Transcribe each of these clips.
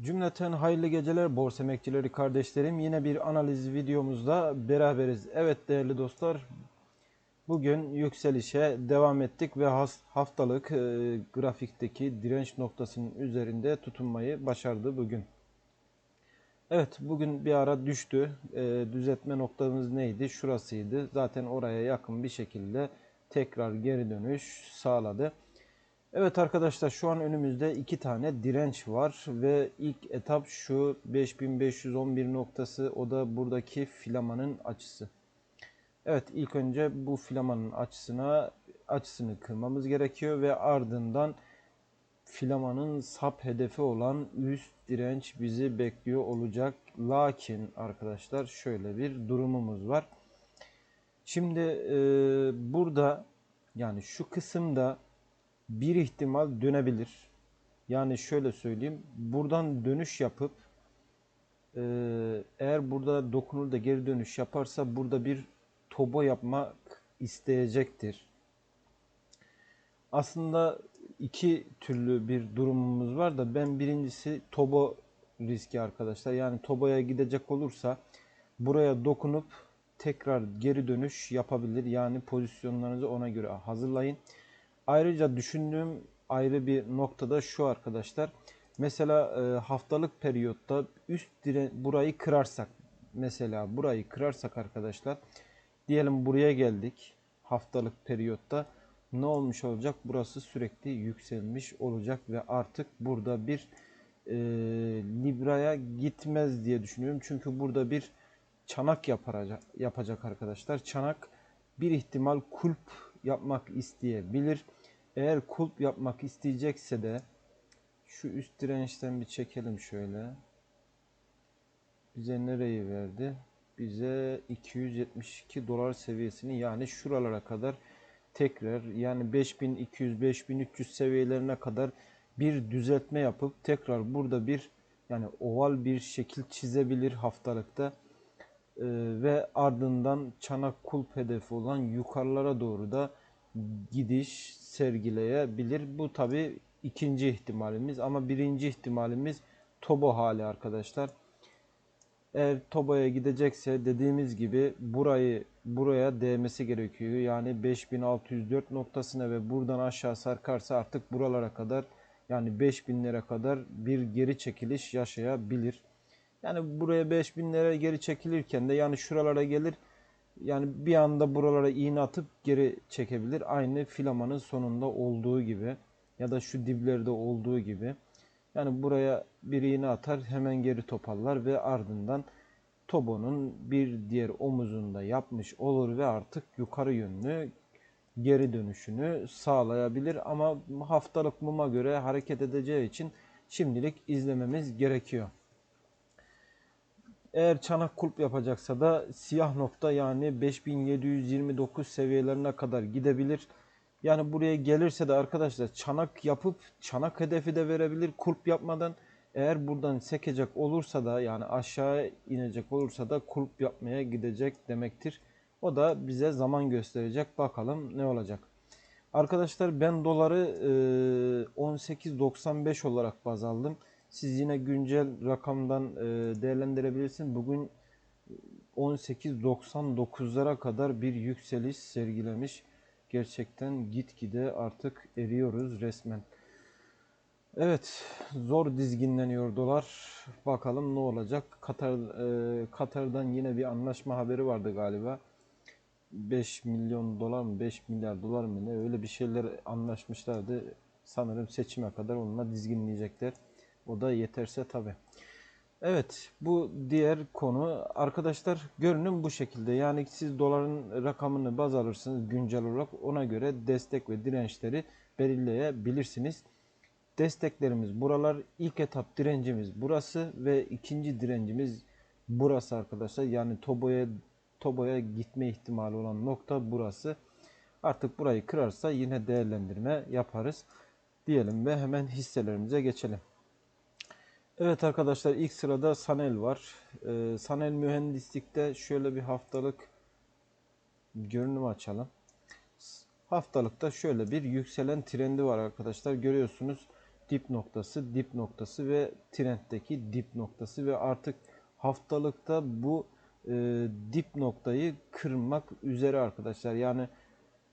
Cümleten hayırlı geceler borsa emekçileri kardeşlerim. Yine bir analiz videomuzda beraberiz. Evet değerli dostlar. Bugün yükselişe devam ettik ve haftalık e, grafikteki direnç noktasının üzerinde tutunmayı başardı bugün. Evet bugün bir ara düştü. E, düzeltme noktamız neydi? Şurasıydı. Zaten oraya yakın bir şekilde tekrar geri dönüş sağladı. Evet arkadaşlar şu an önümüzde iki tane direnç var ve ilk etap şu 5511 noktası o da buradaki filamanın açısı. Evet ilk önce bu filamanın açısına açısını kırmamız gerekiyor ve ardından filamanın sap hedefi olan üst direnç bizi bekliyor olacak. Lakin arkadaşlar şöyle bir durumumuz var. Şimdi e, burada yani şu kısımda bir ihtimal dönebilir. Yani şöyle söyleyeyim. Buradan dönüş yapıp e, eğer burada dokunur da geri dönüş yaparsa burada bir tobo yapmak isteyecektir. Aslında iki türlü bir durumumuz var da ben birincisi tobo riski arkadaşlar. Yani toboya gidecek olursa buraya dokunup tekrar geri dönüş yapabilir. Yani pozisyonlarınızı ona göre hazırlayın. Ayrıca düşündüğüm ayrı bir noktada şu arkadaşlar. Mesela e, haftalık periyotta üst dire burayı kırarsak mesela burayı kırarsak arkadaşlar diyelim buraya geldik haftalık periyotta ne olmuş olacak? Burası sürekli yükselmiş olacak ve artık burada bir e, Libra'ya gitmez diye düşünüyorum. Çünkü burada bir çanak yapacak, yapacak arkadaşlar. Çanak bir ihtimal kulp yapmak isteyebilir. Eğer kulp yapmak isteyecekse de şu üst dirençten bir çekelim şöyle. Bize nereyi verdi? Bize 272 dolar seviyesini yani şuralara kadar tekrar yani 5200-5300 seviyelerine kadar bir düzeltme yapıp tekrar burada bir yani oval bir şekil çizebilir haftalıkta. Ee, ve ardından çanak kulp hedefi olan yukarılara doğru da gidiş sergileyebilir. Bu tabi ikinci ihtimalimiz ama birinci ihtimalimiz Tobo hali arkadaşlar. Eğer Tobo'ya gidecekse dediğimiz gibi burayı buraya değmesi gerekiyor. Yani 5604 noktasına ve buradan aşağı sarkarsa artık buralara kadar yani 5000'lere kadar bir geri çekiliş yaşayabilir. Yani buraya 5000 lira geri çekilirken de yani şuralara gelir yani bir anda buralara iğne atıp geri çekebilir. Aynı filamanın sonunda olduğu gibi ya da şu diblerde olduğu gibi. Yani buraya bir iğne atar hemen geri toparlar ve ardından Tobo'nun bir diğer omuzunda yapmış olur ve artık yukarı yönlü geri dönüşünü sağlayabilir. Ama haftalık muma göre hareket edeceği için şimdilik izlememiz gerekiyor. Eğer çanak kulp yapacaksa da siyah nokta yani 5729 seviyelerine kadar gidebilir. Yani buraya gelirse de arkadaşlar çanak yapıp çanak hedefi de verebilir kulp yapmadan. Eğer buradan sekecek olursa da yani aşağı inecek olursa da kulp yapmaya gidecek demektir. O da bize zaman gösterecek. Bakalım ne olacak. Arkadaşlar ben doları 18.95 olarak baz aldım. Siz yine güncel rakamdan e, değerlendirebilirsiniz. Bugün 18.99'lara kadar bir yükseliş sergilemiş. Gerçekten gitgide artık eriyoruz resmen. Evet, zor dizginleniyor dolar. Bakalım ne olacak. Katar e, Katar'dan yine bir anlaşma haberi vardı galiba. 5 milyon dolar mı 5 milyar dolar mı ne öyle bir şeyler anlaşmışlardı. Sanırım seçime kadar onunla dizginleyecekler. O da yeterse tabi. Evet bu diğer konu arkadaşlar görünüm bu şekilde yani siz doların rakamını baz alırsınız güncel olarak ona göre destek ve dirençleri belirleyebilirsiniz. Desteklerimiz buralar ilk etap direncimiz burası ve ikinci direncimiz burası arkadaşlar yani Tobo'ya Tobo'ya gitme ihtimali olan nokta burası. Artık burayı kırarsa yine değerlendirme yaparız diyelim ve hemen hisselerimize geçelim. Evet arkadaşlar ilk sırada Sanel var. Ee, Sanel mühendislikte şöyle bir haftalık görünüm açalım. Haftalıkta şöyle bir yükselen trendi var arkadaşlar. Görüyorsunuz dip noktası, dip noktası ve trenddeki dip noktası ve artık haftalıkta bu e, dip noktayı kırmak üzere arkadaşlar. Yani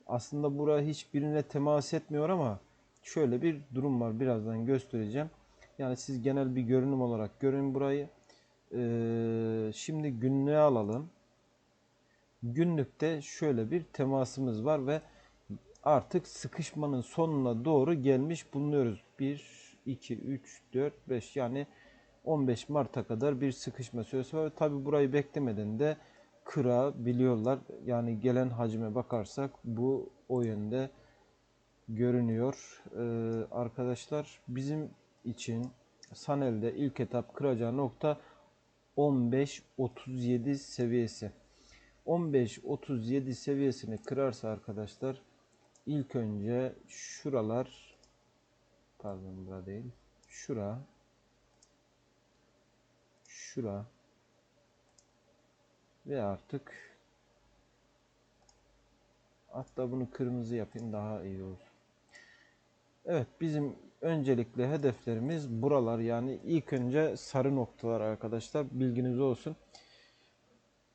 aslında bura hiçbirine temas etmiyor ama şöyle bir durum var. Birazdan göstereceğim. Yani siz genel bir görünüm olarak görün burayı. Ee, şimdi günlüğe alalım. Günlükte şöyle bir temasımız var ve artık sıkışmanın sonuna doğru gelmiş bulunuyoruz. 1, 2, 3, 4, 5 yani 15 Mart'a kadar bir sıkışma süresi var. Tabi burayı beklemeden de kırabiliyorlar. Yani gelen hacme bakarsak bu o yönde görünüyor. Ee, arkadaşlar bizim için Sanel'de ilk etap kıracağı nokta 15-37 seviyesi. 15-37 seviyesini kırarsa arkadaşlar ilk önce şuralar pardon burada değil şura şura ve artık hatta bunu kırmızı yapayım daha iyi olur. Evet bizim öncelikle hedeflerimiz buralar yani ilk önce sarı noktalar arkadaşlar bilginiz olsun.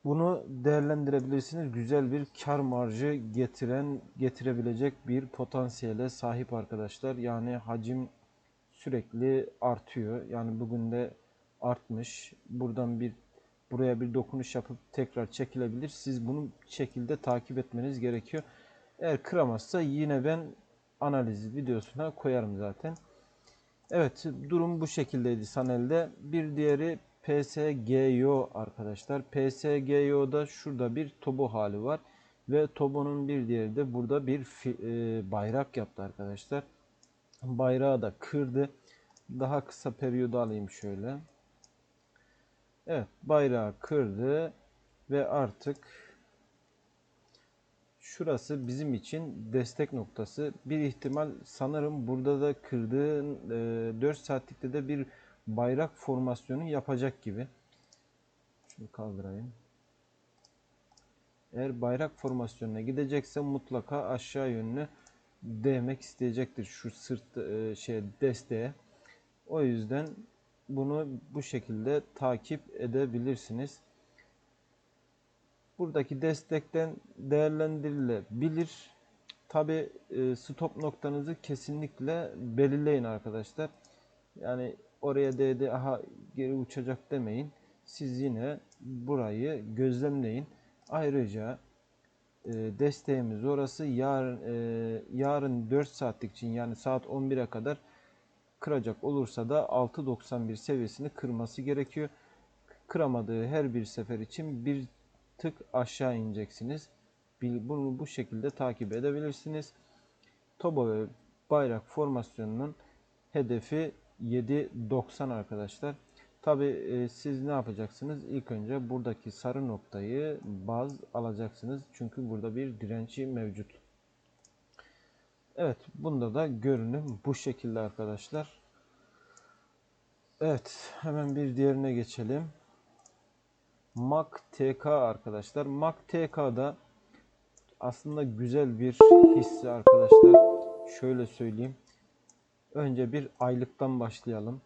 Bunu değerlendirebilirsiniz. Güzel bir kar marjı getiren getirebilecek bir potansiyele sahip arkadaşlar. Yani hacim sürekli artıyor. Yani bugün de artmış. Buradan bir buraya bir dokunuş yapıp tekrar çekilebilir. Siz bunu şekilde takip etmeniz gerekiyor. Eğer kıramazsa yine ben analiz videosuna koyarım zaten. Evet durum bu şekildeydi Sanel'de. Bir diğeri PSGO arkadaşlar. PSGO'da şurada bir tobo hali var. Ve tobonun bir diğeri de burada bir e, bayrak yaptı arkadaşlar. Bayrağı da kırdı. Daha kısa periyodu alayım şöyle. Evet bayrağı kırdı ve artık şurası bizim için destek noktası. Bir ihtimal sanırım burada da kırdığın e, 4 saatlikte de bir bayrak formasyonu yapacak gibi. Şunu kaldırayım. Eğer bayrak formasyonuna gidecekse mutlaka aşağı yönlü değmek isteyecektir şu sırt e, şey desteğe. O yüzden bunu bu şekilde takip edebilirsiniz. Buradaki destekten değerlendirilebilir. Tabi e, stop noktanızı kesinlikle belirleyin arkadaşlar. Yani oraya değdi aha geri uçacak demeyin. Siz yine burayı gözlemleyin. Ayrıca e, desteğimiz orası yarın e, yarın 4 saatlik için yani saat 11'e kadar kıracak olursa da 6.91 seviyesini kırması gerekiyor. Kıramadığı her bir sefer için bir tık aşağı ineceksiniz. Bunu bu şekilde takip edebilirsiniz. Toba ve bayrak formasyonunun hedefi 7.90 arkadaşlar. Tabi e, siz ne yapacaksınız? İlk önce buradaki sarı noktayı baz alacaksınız. Çünkü burada bir direnci mevcut. Evet bunda da görünüm bu şekilde arkadaşlar. Evet hemen bir diğerine geçelim. Mac TK arkadaşlar. Mac TK'da aslında güzel bir hisse arkadaşlar. Şöyle söyleyeyim. Önce bir aylıktan başlayalım.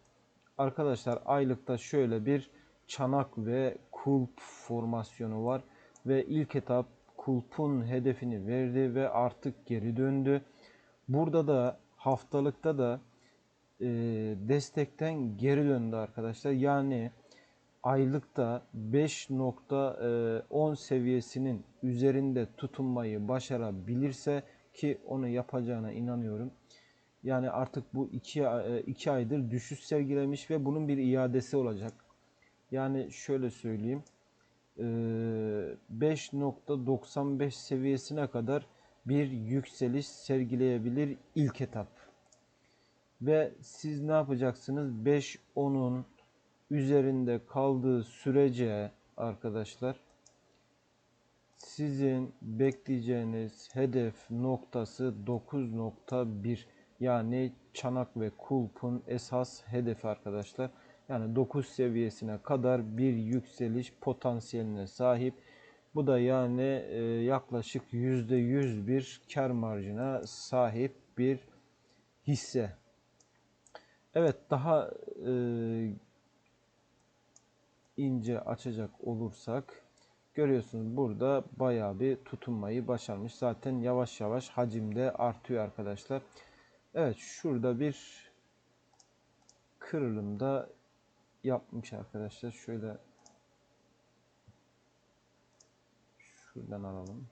Arkadaşlar aylıkta şöyle bir çanak ve kulp formasyonu var. Ve ilk etap kulpun hedefini verdi ve artık geri döndü. Burada da haftalıkta da e, destekten geri döndü arkadaşlar. Yani aylıkta 5.10 seviyesinin üzerinde tutunmayı başarabilirse ki onu yapacağına inanıyorum. Yani artık bu 2 2 aydır düşüş sergilemiş ve bunun bir iadesi olacak. Yani şöyle söyleyeyim. 5.95 seviyesine kadar bir yükseliş sergileyebilir ilk etap. Ve siz ne yapacaksınız? 5-10'un üzerinde kaldığı sürece arkadaşlar sizin bekleyeceğiniz hedef noktası 9.1 yani çanak ve kulpun esas hedefi arkadaşlar. Yani 9 seviyesine kadar bir yükseliş potansiyeline sahip. Bu da yani e, yaklaşık %100 bir kar marjına sahip bir hisse. Evet daha e, ince açacak olursak görüyorsunuz burada bayağı bir tutunmayı başarmış. Zaten yavaş yavaş hacimde artıyor arkadaşlar. Evet şurada bir kırılımda yapmış arkadaşlar. Şöyle şuradan alalım.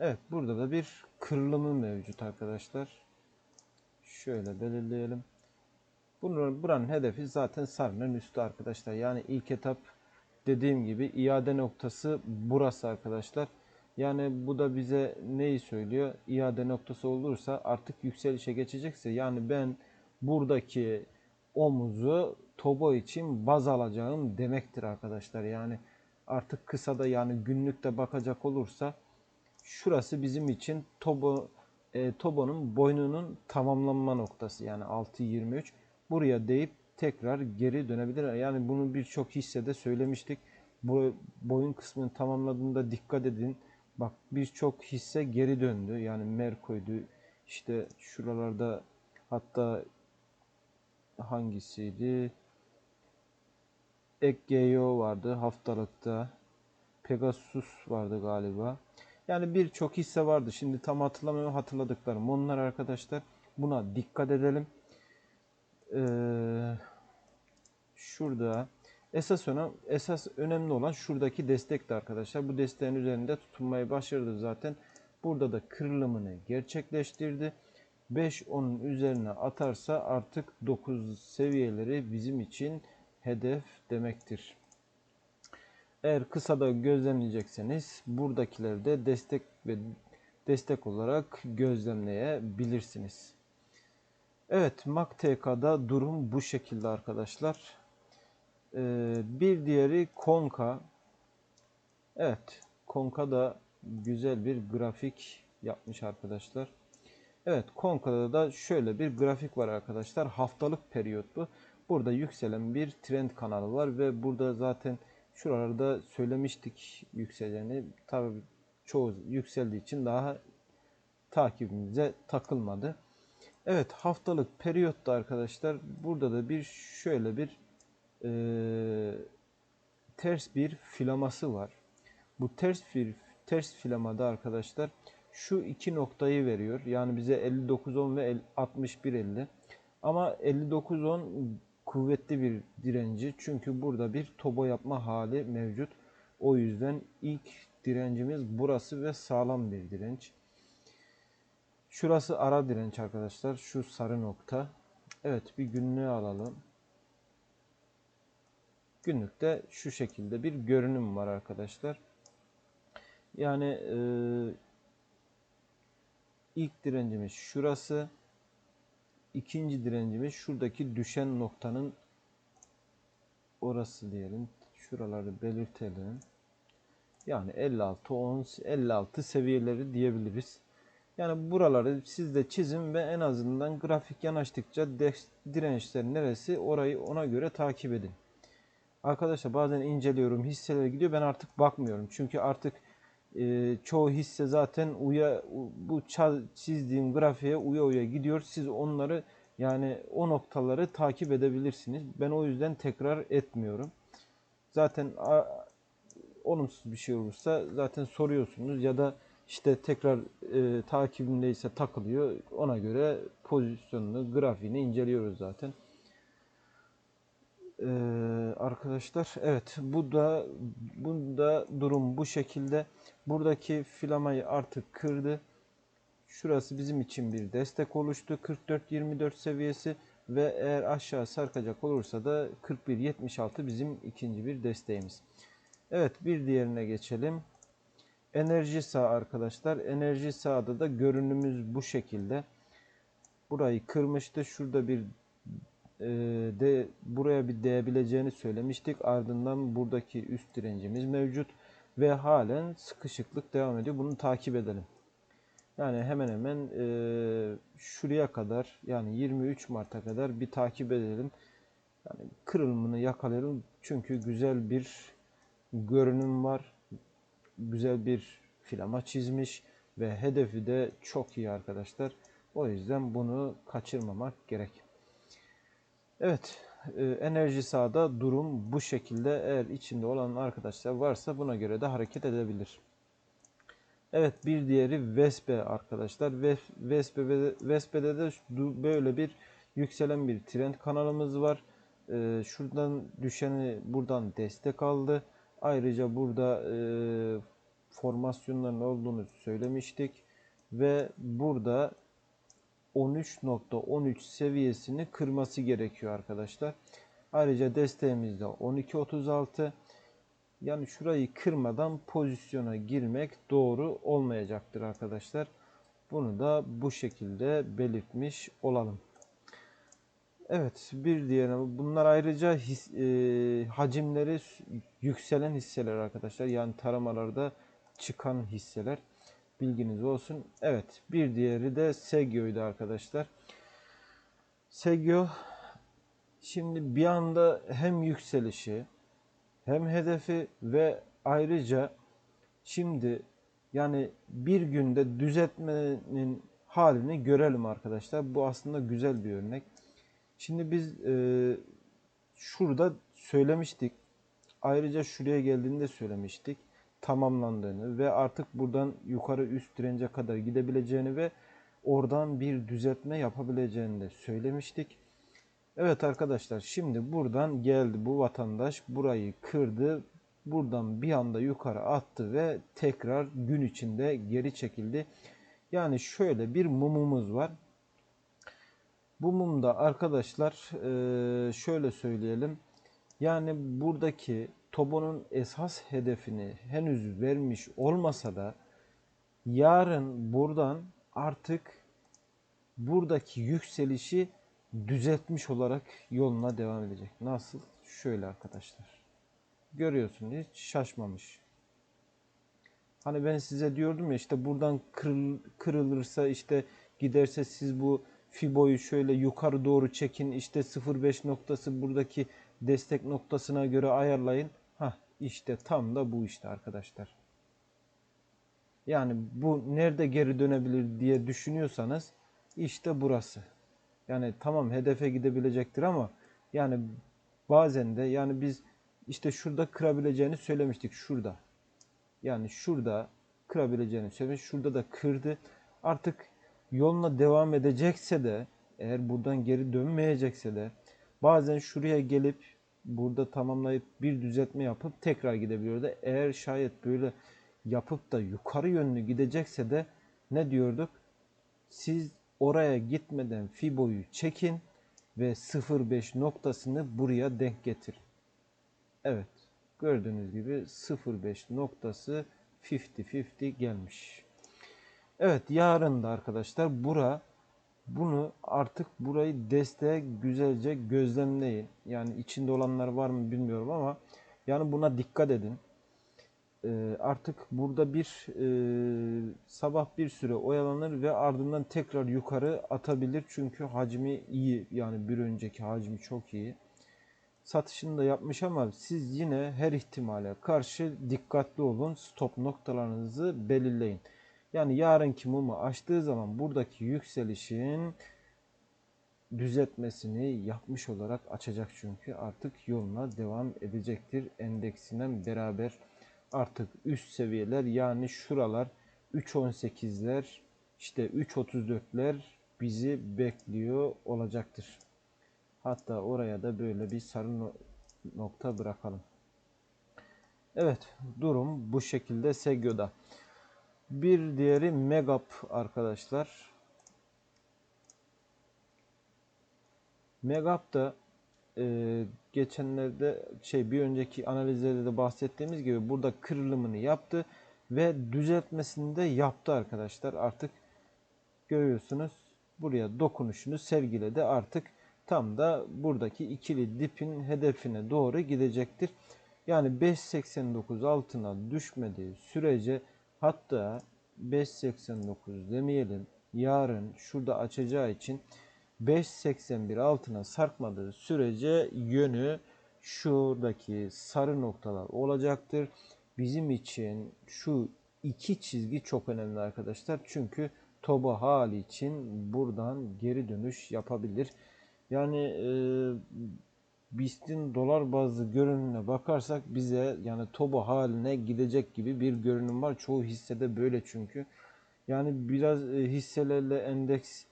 Evet burada da bir kırılımı mevcut arkadaşlar. Şöyle belirleyelim. Bunun, buranın hedefi zaten sarının üstü arkadaşlar. Yani ilk etap dediğim gibi iade noktası burası arkadaşlar. Yani bu da bize neyi söylüyor? İade noktası olursa artık yükselişe geçecekse yani ben buradaki omuzu Tobo için baz alacağım demektir arkadaşlar. Yani artık kısada yani günlükte bakacak olursa şurası bizim için Tobo e, Tobo'nun boynunun tamamlanma noktası yani 6.23 buraya deyip tekrar geri dönebilir. Yani bunu birçok hissede söylemiştik. Bu boyun kısmını tamamladığında dikkat edin. Bak birçok hisse geri döndü. Yani Merko'ydu. İşte şuralarda hatta hangisiydi? EKGO vardı haftalıkta. Pegasus vardı galiba. Yani birçok hisse vardı. Şimdi tam hatırlamıyorum hatırladıklarım. Onlar arkadaşlar buna dikkat edelim. Ee, şurada esas önem, esas önemli olan şuradaki destekti arkadaşlar. Bu desteğin üzerinde tutunmayı başardı zaten. Burada da kırılımını gerçekleştirdi. 5 onun üzerine atarsa artık 9 seviyeleri bizim için hedef demektir. Eğer kısada gözlemleyecekseniz buradakileri de destek ve destek olarak gözlemleyebilirsiniz. Evet MacTK'da durum bu şekilde arkadaşlar. Ee, bir diğeri Konka. Evet Konka da güzel bir grafik yapmış arkadaşlar. Evet Konka'da da şöyle bir grafik var arkadaşlar. Haftalık periyot bu. Burada yükselen bir trend kanalı var ve burada zaten şuralarda söylemiştik yükseleni. Tabi çoğu yükseldiği için daha takibimize takılmadı. Evet haftalık periyotta arkadaşlar burada da bir şöyle bir e, ters bir filaması var. Bu ters bir ters filamada arkadaşlar şu iki noktayı veriyor. Yani bize 59.10 ve 61.50. Ama 59.10 kuvvetli bir direnci. Çünkü burada bir tobo yapma hali mevcut. O yüzden ilk direncimiz burası ve sağlam bir direnç. Şurası ara direnç arkadaşlar. Şu sarı nokta. Evet bir günlüğü alalım. Günlükte şu şekilde bir görünüm var arkadaşlar. Yani e, ilk direncimiz şurası. İkinci direncimiz şuradaki düşen noktanın orası diyelim. Şuraları belirtelim. Yani 56 10 56 seviyeleri diyebiliriz. Yani buraları siz de çizin ve en azından grafik yanaştıkça dirençler neresi orayı ona göre takip edin. Arkadaşlar bazen inceliyorum hisselere gidiyor ben artık bakmıyorum. Çünkü artık e, çoğu hisse zaten uya bu çizdiğim grafiğe uya uya gidiyor. Siz onları yani o noktaları takip edebilirsiniz. Ben o yüzden tekrar etmiyorum. Zaten a, olumsuz bir şey olursa zaten soruyorsunuz ya da işte tekrar e, takibindeyse takılıyor. Ona göre pozisyonunu, grafiğini inceliyoruz zaten. Ee, arkadaşlar evet bu da bu da durum bu şekilde. Buradaki filamayı artık kırdı. Şurası bizim için bir destek oluştu. 44-24 seviyesi ve eğer aşağı sarkacak olursa da 41-76 bizim ikinci bir desteğimiz. Evet bir diğerine geçelim. Enerji sağ arkadaşlar. Enerji sağda da görünümümüz bu şekilde. Burayı kırmıştı. Şurada bir e, de buraya bir değebileceğini söylemiştik. Ardından buradaki üst direncimiz mevcut ve halen sıkışıklık devam ediyor. Bunu takip edelim. Yani hemen hemen e, şuraya kadar yani 23 Mart'a kadar bir takip edelim. Yani kırılımını yakalayalım. Çünkü güzel bir görünüm var güzel bir filama çizmiş ve hedefi de çok iyi arkadaşlar. O yüzden bunu kaçırmamak gerek. Evet, e, enerji sahada durum bu şekilde. Eğer içinde olan arkadaşlar varsa buna göre de hareket edebilir. Evet, bir diğeri Vespe arkadaşlar. Ve Vespe ve Vespe'de de böyle bir yükselen bir trend kanalımız var. E, şuradan düşeni buradan destek aldı. Ayrıca burada e, formasyonların olduğunu söylemiştik ve burada 13.13 seviyesini kırması gerekiyor arkadaşlar. Ayrıca desteğimiz de 12.36. Yani şurayı kırmadan pozisyona girmek doğru olmayacaktır arkadaşlar. Bunu da bu şekilde belirtmiş olalım. Evet bir diğer bunlar ayrıca his, e, hacimleri yükselen hisseler arkadaşlar. Yani taramalarda çıkan hisseler. Bilginiz olsun. Evet bir diğeri de Segio'ydu arkadaşlar. Segio şimdi bir anda hem yükselişi hem hedefi ve ayrıca şimdi yani bir günde düzeltmenin halini görelim arkadaşlar. Bu aslında güzel bir örnek. Şimdi biz e, şurada söylemiştik. Ayrıca şuraya geldiğinde söylemiştik. Tamamlandığını ve artık buradan yukarı üst dirence kadar gidebileceğini ve oradan bir düzeltme yapabileceğini de söylemiştik. Evet arkadaşlar şimdi buradan geldi bu vatandaş burayı kırdı. Buradan bir anda yukarı attı ve tekrar gün içinde geri çekildi. Yani şöyle bir mumumuz var. Bu mumda arkadaşlar şöyle söyleyelim. Yani buradaki Tobo'nun esas hedefini henüz vermiş olmasa da yarın buradan artık buradaki yükselişi düzeltmiş olarak yoluna devam edecek. Nasıl? Şöyle arkadaşlar. Görüyorsun hiç şaşmamış. Hani ben size diyordum ya işte buradan kırıl- kırılırsa işte giderse siz bu Fibo'yu şöyle yukarı doğru çekin. işte 0.5 noktası buradaki destek noktasına göre ayarlayın. Hah işte tam da bu işte arkadaşlar. Yani bu nerede geri dönebilir diye düşünüyorsanız işte burası. Yani tamam hedefe gidebilecektir ama yani bazen de yani biz işte şurada kırabileceğini söylemiştik şurada. Yani şurada kırabileceğini söylemiş. Şurada da kırdı. Artık yoluna devam edecekse de eğer buradan geri dönmeyecekse de bazen şuraya gelip burada tamamlayıp bir düzeltme yapıp tekrar gidebiliyor da eğer şayet böyle yapıp da yukarı yönlü gidecekse de ne diyorduk? Siz oraya gitmeden Fibo'yu çekin ve 0.5 noktasını buraya denk getirin. Evet. Gördüğünüz gibi 0.5 noktası 50-50 gelmiş. Evet yarın da arkadaşlar bura bunu artık burayı desteğe güzelce gözlemleyin. Yani içinde olanlar var mı bilmiyorum ama yani buna dikkat edin. Ee, artık burada bir e, sabah bir süre oyalanır ve ardından tekrar yukarı atabilir. Çünkü hacmi iyi. Yani bir önceki hacmi çok iyi satışını da yapmış ama siz yine her ihtimale karşı dikkatli olun. Stop noktalarınızı belirleyin. Yani yarınki mumu açtığı zaman buradaki yükselişin düzeltmesini yapmış olarak açacak çünkü artık yoluna devam edecektir endeksinden beraber artık üst seviyeler yani şuralar 3.18'ler işte 3.34'ler bizi bekliyor olacaktır. Hatta oraya da böyle bir sarı no- nokta bırakalım. Evet, durum bu şekilde Segyo'da. Bir diğeri Megap arkadaşlar. Megap da e, geçenlerde şey bir önceki analizlerde de bahsettiğimiz gibi burada kırılımını yaptı ve düzeltmesini de yaptı arkadaşlar. Artık görüyorsunuz buraya dokunuşunu sergiledi artık tam da buradaki ikili dipin hedefine doğru gidecektir. Yani 5.89 altına düşmediği sürece hatta 5.89 demeyelim yarın şurada açacağı için 5.81 altına sarkmadığı sürece yönü şuradaki sarı noktalar olacaktır. Bizim için şu iki çizgi çok önemli arkadaşlar. Çünkü toba hali için buradan geri dönüş yapabilir. Yani e, BIST'in dolar bazlı görünümüne bakarsak bize yani toba haline gidecek gibi bir görünüm var. Çoğu hissede böyle çünkü. Yani biraz e, hisselerle endeks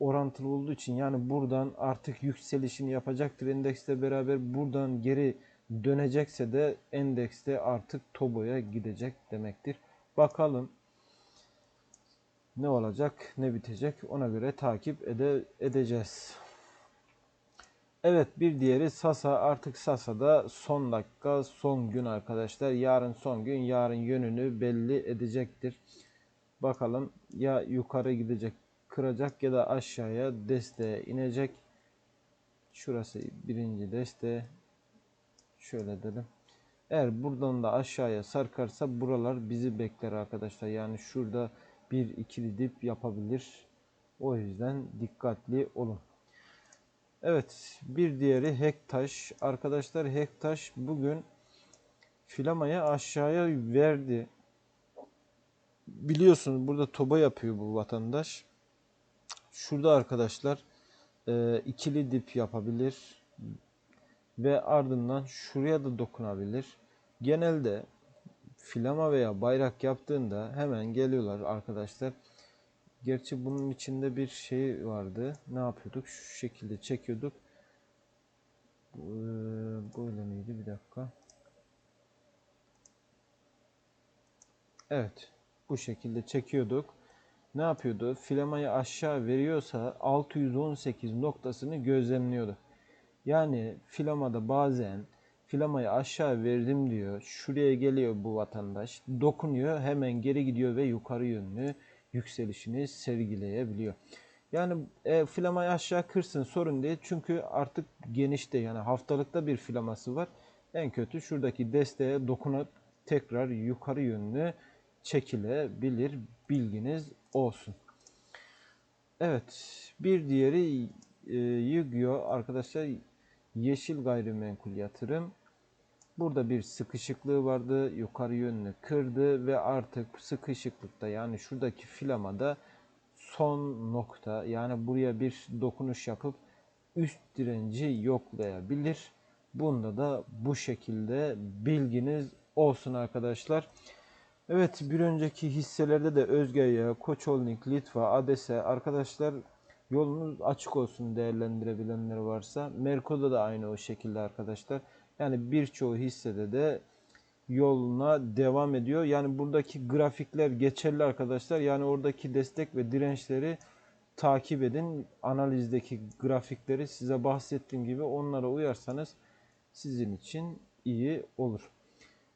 orantılı olduğu için yani buradan artık yükselişini yapacaktır endeksle beraber buradan geri dönecekse de endekste artık Tobo'ya gidecek demektir. Bakalım ne olacak ne bitecek ona göre takip ede edeceğiz. Evet bir diğeri Sasa artık Sasa'da son dakika son gün arkadaşlar yarın son gün yarın yönünü belli edecektir. Bakalım ya yukarı gidecek kıracak ya da aşağıya desteğe inecek. Şurası birinci deste. Şöyle dedim. Eğer buradan da aşağıya sarkarsa buralar bizi bekler arkadaşlar. Yani şurada bir ikili dip yapabilir. O yüzden dikkatli olun. Evet bir diğeri Hektaş. Arkadaşlar Hektaş bugün filamayı aşağıya verdi. Biliyorsunuz burada toba yapıyor bu vatandaş. Şurada arkadaşlar e, ikili dip yapabilir ve ardından şuraya da dokunabilir. Genelde filama veya bayrak yaptığında hemen geliyorlar arkadaşlar. Gerçi bunun içinde bir şey vardı. Ne yapıyorduk? Şu şekilde çekiyorduk. Ee, böyle miydi? Bir dakika. Evet. Bu şekilde çekiyorduk. Ne yapıyordu? Filamayı aşağı veriyorsa 618 noktasını gözlemliyordu. Yani filamada bazen filamayı aşağı verdim diyor. Şuraya geliyor bu vatandaş. Dokunuyor hemen geri gidiyor ve yukarı yönlü yükselişini sergileyebiliyor. Yani e, filamayı aşağı kırsın sorun değil. Çünkü artık genişte yani haftalıkta bir filaması var. En kötü şuradaki desteğe dokunup tekrar yukarı yönlü çekilebilir. Bilginiz olsun. Evet. Bir diğeri e, Yu-Gi-Oh! arkadaşlar yeşil gayrimenkul yatırım. Burada bir sıkışıklığı vardı. Yukarı yönlü kırdı ve artık sıkışıklıkta yani şuradaki filamada son nokta yani buraya bir dokunuş yapıp üst direnci yoklayabilir. Bunda da bu şekilde bilginiz olsun arkadaşlar. Evet bir önceki hisselerde de Özge'ye, Koç Holding, Litva, Adese arkadaşlar yolunuz açık olsun değerlendirebilenler varsa. Merko'da da aynı o şekilde arkadaşlar. Yani birçoğu hissede de yoluna devam ediyor. Yani buradaki grafikler geçerli arkadaşlar. Yani oradaki destek ve dirençleri takip edin. Analizdeki grafikleri size bahsettiğim gibi onlara uyarsanız sizin için iyi olur.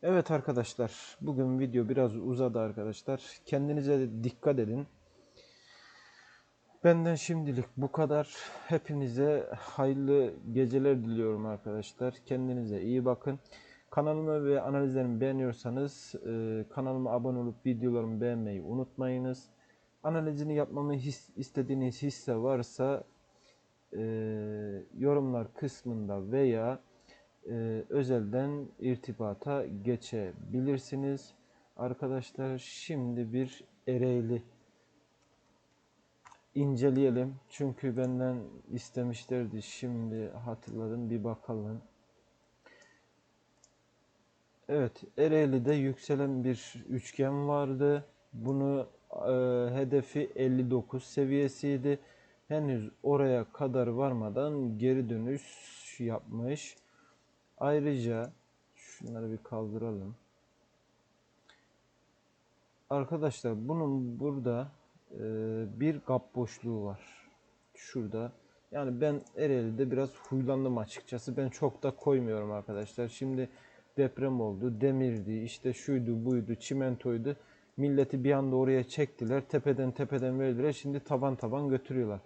Evet arkadaşlar bugün video biraz uzadı arkadaşlar. Kendinize dikkat edin. Benden şimdilik bu kadar. Hepinize hayırlı geceler diliyorum arkadaşlar. Kendinize iyi bakın. Kanalımı ve analizlerimi beğeniyorsanız e, kanalıma abone olup videolarımı beğenmeyi unutmayınız. Analizini yapmamı his, istediğiniz hisse varsa e, yorumlar kısmında veya e, özelden irtibata geçebilirsiniz. Arkadaşlar şimdi bir Ereğli inceleyelim. Çünkü benden istemişlerdi. Şimdi hatırladım bir bakalım. Evet Ereğli'de yükselen bir üçgen vardı. Bunu e, hedefi 59 seviyesiydi. Henüz oraya kadar varmadan geri dönüş yapmış. Ayrıca şunları bir kaldıralım. Arkadaşlar bunun burada bir gap boşluğu var. Şurada. Yani ben Ereğli'de biraz huylandım açıkçası. Ben çok da koymuyorum arkadaşlar. Şimdi deprem oldu, demirdi, işte şuydu, buydu, çimentoydu. Milleti bir anda oraya çektiler. Tepeden tepeden verdiler. Şimdi taban taban götürüyorlar.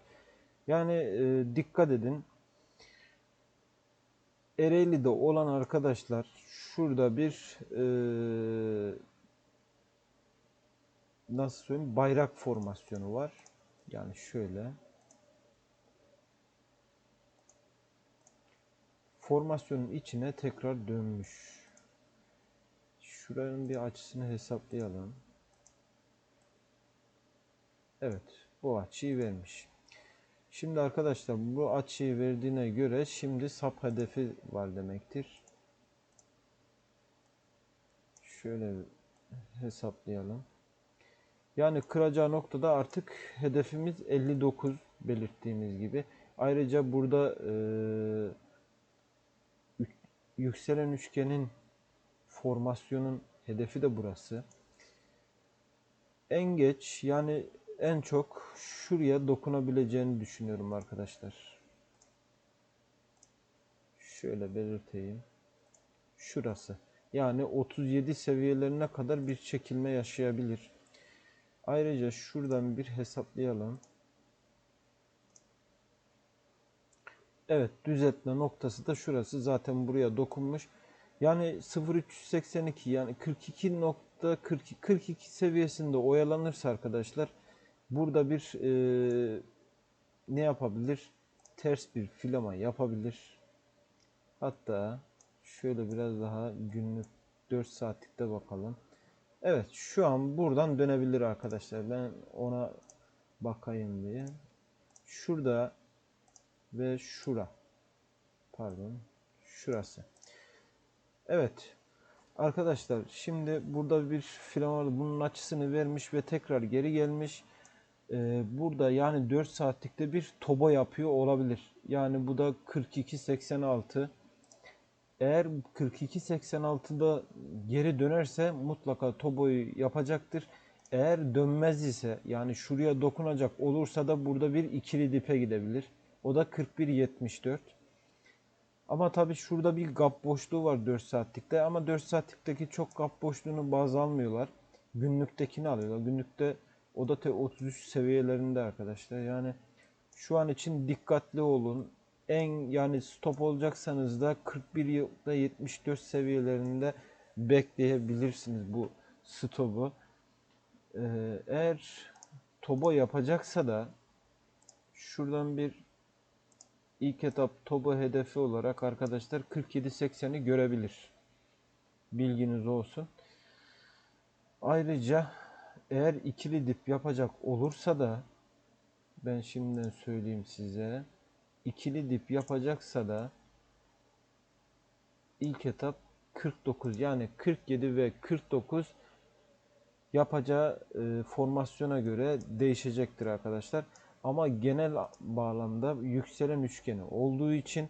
Yani e, dikkat edin. Ereğli'de olan arkadaşlar şurada bir e, nasıl söyleyeyim bayrak formasyonu var. Yani şöyle formasyonun içine tekrar dönmüş. Şuranın bir açısını hesaplayalım. Evet, bu açıyı vermiş. Şimdi arkadaşlar bu açıyı verdiğine göre şimdi sap hedefi var demektir. Şöyle hesaplayalım. Yani kıracağı noktada artık hedefimiz 59 belirttiğimiz gibi. Ayrıca burada e, yükselen üçgenin formasyonun hedefi de burası. En geç yani en çok şuraya dokunabileceğini düşünüyorum arkadaşlar. Şöyle belirteyim. Şurası. Yani 37 seviyelerine kadar bir çekilme yaşayabilir. Ayrıca şuradan bir hesaplayalım. Evet düzeltme noktası da şurası. Zaten buraya dokunmuş. Yani 0382 yani 42.42 42 seviyesinde oyalanırsa arkadaşlar burada bir e, ne yapabilir? Ters bir filama yapabilir. Hatta şöyle biraz daha günlük 4 saatlikte bakalım. Evet şu an buradan dönebilir arkadaşlar. Ben ona bakayım diye. Şurada ve şura. Pardon. Şurası. Evet. Arkadaşlar şimdi burada bir film var. Bunun açısını vermiş ve tekrar geri gelmiş. Ee, burada yani 4 saatlikte bir toba yapıyor olabilir. Yani bu da 42.86. Eğer 42.86'da geri dönerse mutlaka toboyu yapacaktır. Eğer dönmez ise yani şuraya dokunacak olursa da burada bir ikili dipe gidebilir. O da 41.74. Ama tabi şurada bir gap boşluğu var 4 saatlikte ama 4 saatlikteki çok gap boşluğunu baz almıyorlar. Günlüktekini alıyorlar. Günlükte o da T33 seviyelerinde arkadaşlar. Yani şu an için dikkatli olun. En yani stop olacaksanız da 41.74 seviyelerinde bekleyebilirsiniz bu stopu. Ee, eğer toba yapacaksa da şuradan bir ilk etap toba hedefi olarak arkadaşlar 47.80'i görebilir. Bilginiz olsun. Ayrıca eğer ikili dip yapacak olursa da ben şimdiden söyleyeyim size ikili dip yapacaksa da ilk etap 49 yani 47 ve 49 yapacağı e, formasyona göre değişecektir arkadaşlar. Ama genel bağlamda yükselen üçgeni olduğu için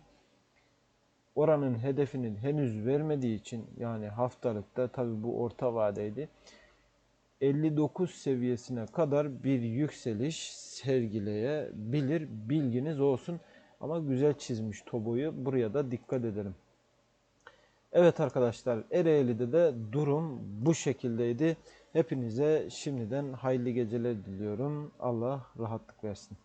oranın hedefini henüz vermediği için yani haftalıkta tabi bu orta vadeydi. 59 seviyesine kadar bir yükseliş sergileyebilir. Bilginiz olsun. Ama güzel çizmiş Tobo'yu. Buraya da dikkat edelim. Evet arkadaşlar Ereğli'de de durum bu şekildeydi. Hepinize şimdiden hayırlı geceler diliyorum. Allah rahatlık versin.